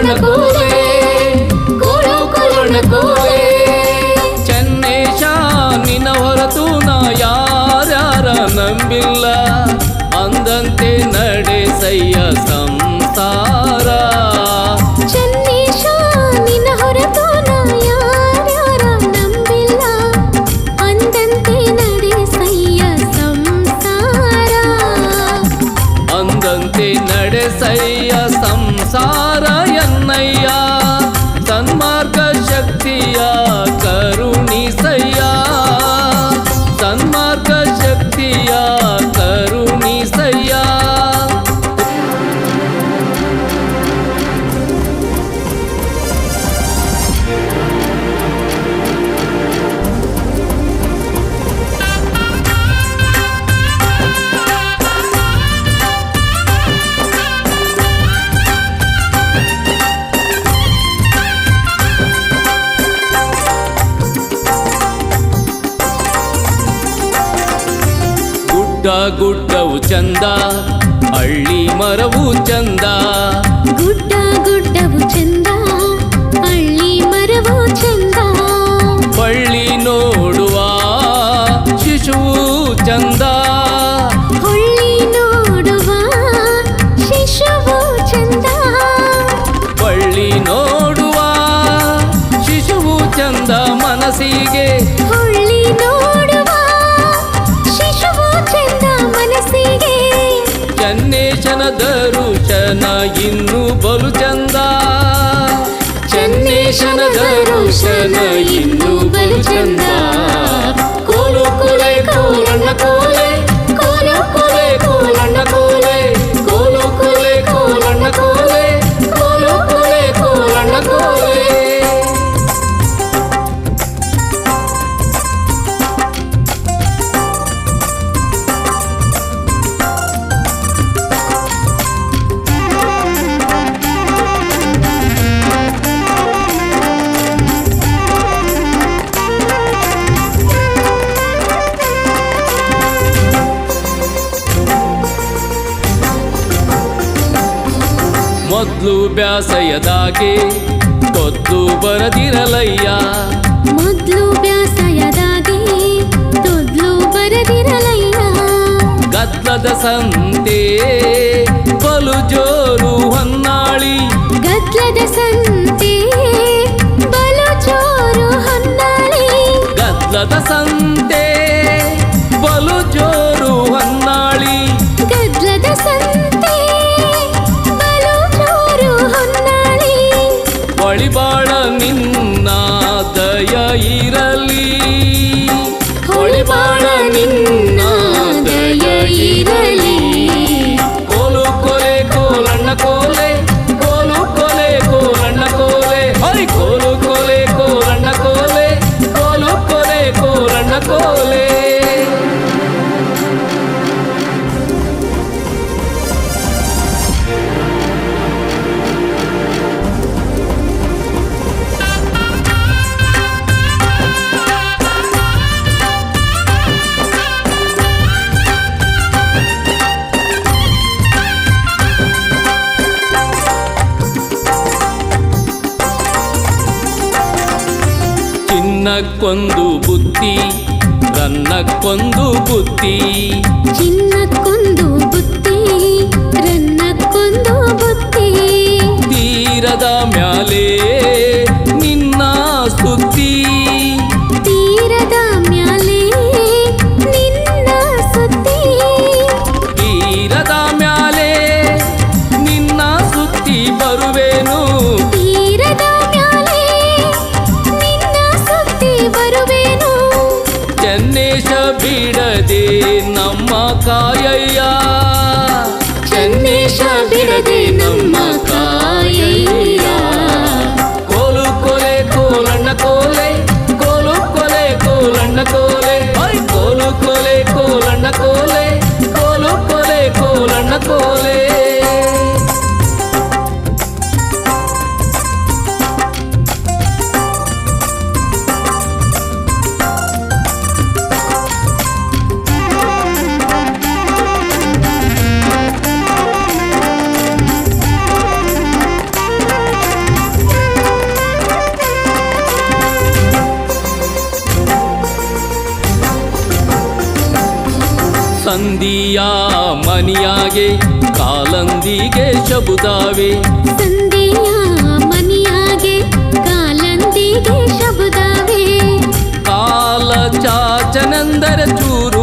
ಕುಲಣ ಕೋವೆ ಕುಲು ಕುಲಣ ಕೋವೆ ಚನ್ನೇಶ ನಿನ್ನ ಹೊರತು ನಾ ನಂಬಿಲ್ಲ. ಅಂದಂತೆ ನಡೆಸಯ್ಯ ಸಂಸಾರ. ಚನ್ನೇಶ ನಿನ್ನ ಹೊರತು ನಾ ಯಾರ್ಯಾರ ನಂಬಿಲ್ಲ. ಅಂದಂತೆ ನಡೆಸಯ್ಯ ಸಂಸಾರ. ಅಂದಂತೆ ನಡೆಸಯ್ಯ ಸಂಸಾರ. சார என்னையா? ಗುಡ್ಡವು ಚಂದ ಹಳ್ಳಿ ಮರವು ಚಂದ. ಗುಡ್ಡ ಗುಡ್ಡವು ಚಂದ ಹಳ್ಳಿ ಮರವು ಚಂದ. ಬಳ್ಳಿ ನೋಡುವ ಶಿಶುವು ಚಂದ. ಹಳ್ಳಿ ನೋಡುವ ಶಿಶುವು ಚಂದ. ಬಳ್ಳಿ ನೋಡುವ ಶಿಶುವು ಚಂದ ಮನಸ್ಸಿಗೆ ಚನ್ನೇಶನ ದರುಶನ ಇನ್ನು ಬಲು ಚಂದ ಚನ್ನೇಶನ ದರುಶನ ಇನ್ನು ಬಲು ಚಂದ ಕೋಲು ಕೊಲೆ ಕೋಲಣ್ಣ ಕೋಲೆ ಮೊದ್ಲು ಬ್ಯಾಸಯದಾಗೆ ಕೊದ್ದು ಬರದಿರಲಯ್ಯ ಮೊದ್ಲು ಬ್ಯಾಸಯದಾಗೆ ತೊದ್ಲು ಬರದಿರಲಯ್ಯ ಗದ್ದದ ಸಂತೆ ಬಲು ಜೋರು ಹೊನ್ನಾಳಿ ಗದ್ಲದ ಸಂತೆ ಬಲು ಜೋರು ಹೊನ್ನಾಳಿ ಗದ್ದದ ಸಂತೆ பாட நின்னாதய இறை ಚಿನ್ನಕ್ಕೊಂದು ಬುತ್ತಿ ರನ್ನಕ್ಕೊಂದು ಬುತ್ತಿ. ಚಿನ್ನಕ್ಕೊಂದು ಬುತ್ತಿ ರನ್ನಕ್ಕೊಂದು ಬುತ್ತಿ. ತೀರದ ಮ್ಯಾಲೆ ಕಾಯಯ್ಯ ಚೆನ್ನೇಶ ಬಿಡದೆ ನಮ್ಮ ಕಾಯಯ್ಯ ಸಂಧಿಯ ಮನಿಯಾಗೆ ಕಾಲಂದಿಗೆ ಶಬುದಾವೆ. ಸಂಧಿಯ ಮನಿಯಾಗೆ ಕಾಲಂದಿಗೆ ಶಬುದಾವೆ. ಕಾಲ ಚಾಚನೆಂದರೆ ಚೂರು